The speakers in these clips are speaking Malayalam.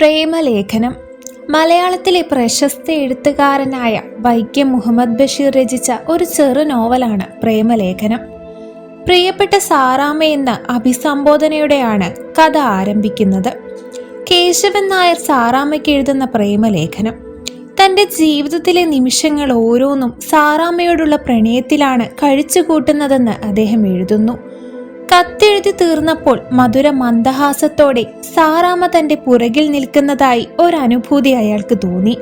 പ്രേമലേഖനം. മലയാളത്തിലെ പ്രശസ്ത എഴുത്തുകാരനായ വൈക്കം മുഹമ്മദ് ബഷീർ രചിച്ച ഒരു ചെറു നോവലാണ് പ്രേമലേഖനം. പ്രിയപ്പെട്ട സാറാമ എന്ന അഭിസംബോധനയോടെയാണ് കഥ ആരംഭിക്കുന്നത്. കേശവൻ നായർ സാറാമയ്ക്ക് എഴുതുന്ന പ്രേമലേഖനം. തന്റെ ജീവിതത്തിലെ നിമിഷങ്ങൾ ഓരോന്നും സാറാമയോടുള്ള പ്രണയത്തിലാണ് കഴിച്ചുകൂട്ടുന്നതെന്ന് അദ്ദേഹം എഴുതുന്നു. കത്തെഴുതി തീർന്നപ്പോൾ മധുര മന്ദഹാസത്തോടെ സാറാമ്മ തന്റെ പുറകിൽ നിൽക്കുന്നതായി ഒരനുഭൂതി അയാൾക്ക് തോന്നി.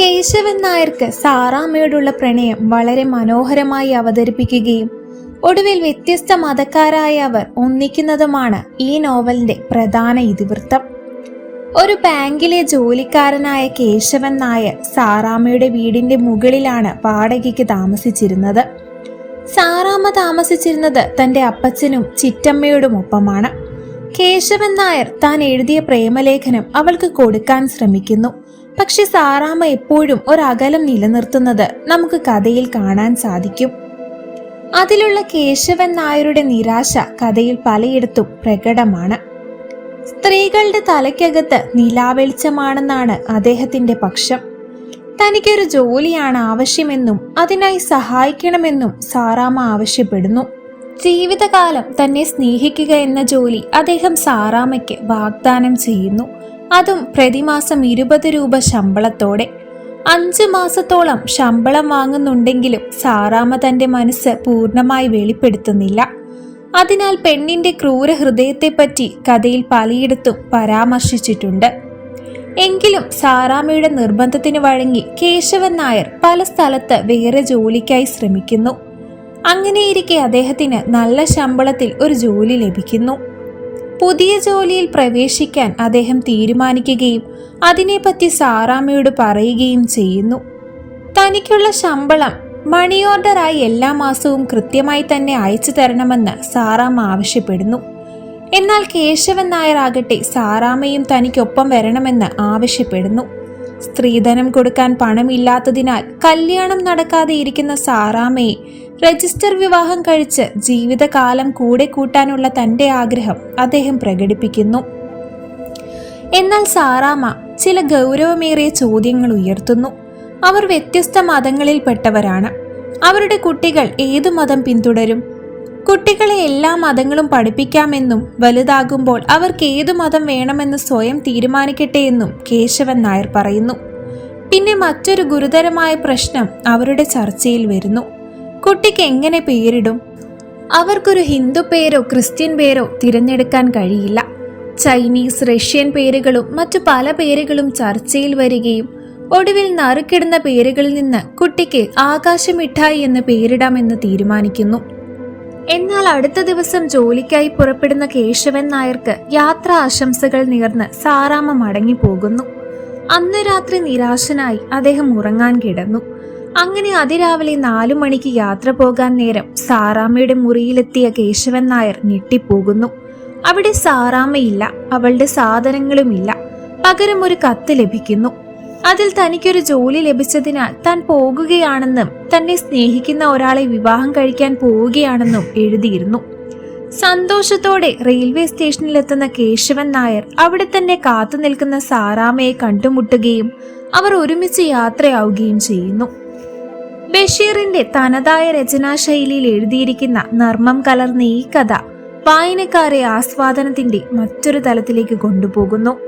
കേശവൻ നായർക്ക് സാറാമയോടുള്ള പ്രണയം വളരെ മനോഹരമായി അവതരിപ്പിക്കുകയും ഒടുവിൽ വ്യത്യസ്ത മതക്കാരായ അവർ ഒന്നിക്കുന്നതുമാണ് ഈ നോവലിന്റെ പ്രധാന ഇതിവൃത്തം. ഒരു ബാങ്കിലെ ജോലിക്കാരനായ കേശവൻ നായർ സാറാമയുടെ വീടിന്റെ മുകളിലാണ് വാടകയ്ക്ക് താമസിച്ചിരുന്നത്. സാറാമ്മ താമസിച്ചിരുന്നത് തന്റെ അപ്പച്ചനും ചിറ്റമ്മയോടും ഒപ്പമാണ്. കേശവൻ നായർ താൻ എഴുതിയ പ്രേമലേഖനം അവൾക്ക് കൊടുക്കാൻ ശ്രമിക്കുന്നു. പക്ഷെ സാറാമ്മ എപ്പോഴും ഒരകലം നിലനിർത്തുന്നത് നമുക്ക് കഥയിൽ കാണാൻ സാധിക്കും. അതിലുള്ള കേശവൻ നായരുടെ നിരാശ കഥയിൽ പലയിടത്തും പ്രകടമാണ്. സ്ത്രീകളുടെ തലയ്ക്കകത്ത് നിലാവെളിച്ചമാണെന്നാണ് അദ്ദേഹത്തിന്റെ പക്ഷം. തനിക്കൊരു ജോലിയാണ് ആവശ്യമെന്നും അതിനായി സഹായിക്കണമെന്നും സാറാമ്മ ആവശ്യപ്പെടുന്നു. ജീവിതകാലം തന്നെ സ്നേഹിക്കുക എന്ന ജോലി അദ്ദേഹം സാറാമ്മയ്ക്ക് വാഗ്ദാനം ചെയ്യുന്നു. അതും പ്രതിമാസം ഇരുപത് രൂപ ശമ്പളത്തോടെ. അഞ്ച് മാസത്തോളം ശമ്പളം വാങ്ങുന്നുണ്ടെങ്കിലും സാറാമ്മ തന്റെ മനസ്സ് പൂർണമായി വെളിപ്പെടുത്തുന്നില്ല. അതിനാൽ പെണ്ണിന്റെ ക്രൂര ഹൃദയത്തെപ്പറ്റി കഥയിൽ പലയിടത്തും പരാമർശിച്ചിട്ടുണ്ട്. എങ്കിലും സാറാമ്മയുടെ നിർബന്ധത്തിന് വഴങ്ങി കേശവൻ നായർ പല സ്ഥലത്ത് വേറെ ജോലിക്കായി ശ്രമിക്കുന്നു. അങ്ങനെയിരിക്കെ അദ്ദേഹത്തിന് നല്ല ശമ്പളത്തിൽ ഒരു ജോലി ലഭിക്കുന്നു. പുതിയ ജോലിയിൽ പ്രവേശിക്കാൻ അദ്ദേഹം തീരുമാനിക്കുകയും അതിനെപ്പറ്റി സാറാമ്മയോട് പറയുകയും ചെയ്യുന്നു. തനിക്കുള്ള ശമ്പളം മണി ഓർഡറായി എല്ലാ മാസവും കൃത്യമായി തന്നെ അയച്ചു തരണമെന്ന് സാറാമ്മ ആവശ്യപ്പെടുന്നു. എന്നാൽ കേശവൻ നായർ ആകട്ടെ സാറാമ്മയും തനിക്കൊപ്പം വരണമെന്ന് ആവശ്യപ്പെടുന്നു. സ്ത്രീധനം കൊടുക്കാൻ പണമില്ലാത്തതിനാൽ കല്യാണം നടക്കാതെ ഇരിക്കുന്ന സാറാമ്മയെ രജിസ്റ്റർ വിവാഹം കഴിച്ച് ജീവിതകാലം കൂടെ കൂട്ടാനുള്ള തന്റെ ആഗ്രഹം അദ്ദേഹം പ്രകടിപ്പിക്കുന്നു. എന്നാൽ സാറാമ ചില ഗൗരവമേറിയ ചോദ്യങ്ങൾ ഉയർത്തുന്നു. അവർ വ്യത്യസ്ത മതങ്ങളിൽപ്പെട്ടവരാണ്. അവരുടെ കുട്ടികൾ ഏതു മതം പിന്തുടരും? കുട്ടികളെ എല്ലാ മതങ്ങളും പഠിപ്പിക്കാമെന്നും വലുതാകുമ്പോൾ അവർക്ക് ഏതു മതം വേണമെന്ന് സ്വയം തീരുമാനിക്കട്ടെ എന്നും കേശവൻ നായർ പറയുന്നു. പിന്നെ മറ്റൊരു ഗുരുതരമായ പ്രശ്നം അവരുടെ ചർച്ചയിൽ വരുന്നു. കുട്ടിക്ക് എങ്ങനെ പേരിടും? അവർക്കൊരു ഹിന്ദു പേരോ ക്രിസ്ത്യൻ പേരോ തിരഞ്ഞെടുക്കാൻ കഴിയില്ല. ചൈനീസ് റഷ്യൻ പേരുകളും മറ്റു പല പേരുകളും ചർച്ചയിൽ വരികയും ഒടുവിൽ നറുക്കിടുന്ന പേരുകളിൽ നിന്ന് കുട്ടിക്ക് ആകാശമിഠായി എന്ന് പേരിടാമെന്ന് തീരുമാനിക്കുന്നു. എന്നാൽ അടുത്ത ദിവസം ജോലിക്കായി പുറപ്പെടുന്ന കേശവൻ നായർക്ക് യാത്രാ ആശംസകൾ നേർന്ന് സാറാമ്മ മടങ്ങിപ്പോകുന്നു അന്ന് രാത്രി നിരാശനായി അദ്ദേഹം ഉറങ്ങാൻ കിടന്നു. അങ്ങനെ അതിരാവിലെ നാലു മണിക്ക് യാത്ര പോകാൻ നേരം സാറാമ്മയുടെ മുറിയിലെത്തിയ കേശവൻ നായർ ഞെട്ടിപ്പോകുന്നു. അവിടെ സാറാമ്മയില്ല അവളുടെ സാധനങ്ങളുമില്ല. പകരം ഒരു കത്ത് ലഭിക്കുന്നു. അതിൽ തനിക്കൊരു ജോലി ലഭിച്ചതിനാൽ താൻ പോകുകയാണെന്നും തന്നെ സ്നേഹിക്കുന്ന ഒരാളെ വിവാഹം കഴിക്കാൻ പോവുകയാണെന്നും എഴുതിയിരുന്നു. സന്തോഷത്തോടെ റെയിൽവേ സ്റ്റേഷനിലെത്തുന്ന കേശവൻ നായർ അവിടെ തന്നെ കാത്തു നിൽക്കുന്ന സാറാമയെ കണ്ടുമുട്ടുകയും അവർ ഒരുമിച്ച് യാത്രയാവുകയും ചെയ്യുന്നു. ബഷീറിന്റെ തനതായ രചനാശൈലിയിൽ എഴുതിയിരിക്കുന്ന നർമ്മം കലർന്ന ഈ കഥ വായനക്കാരെ ആസ്വാദനത്തിന്റെ മറ്റൊരു തലത്തിലേക്ക് കൊണ്ടുപോകുന്നു.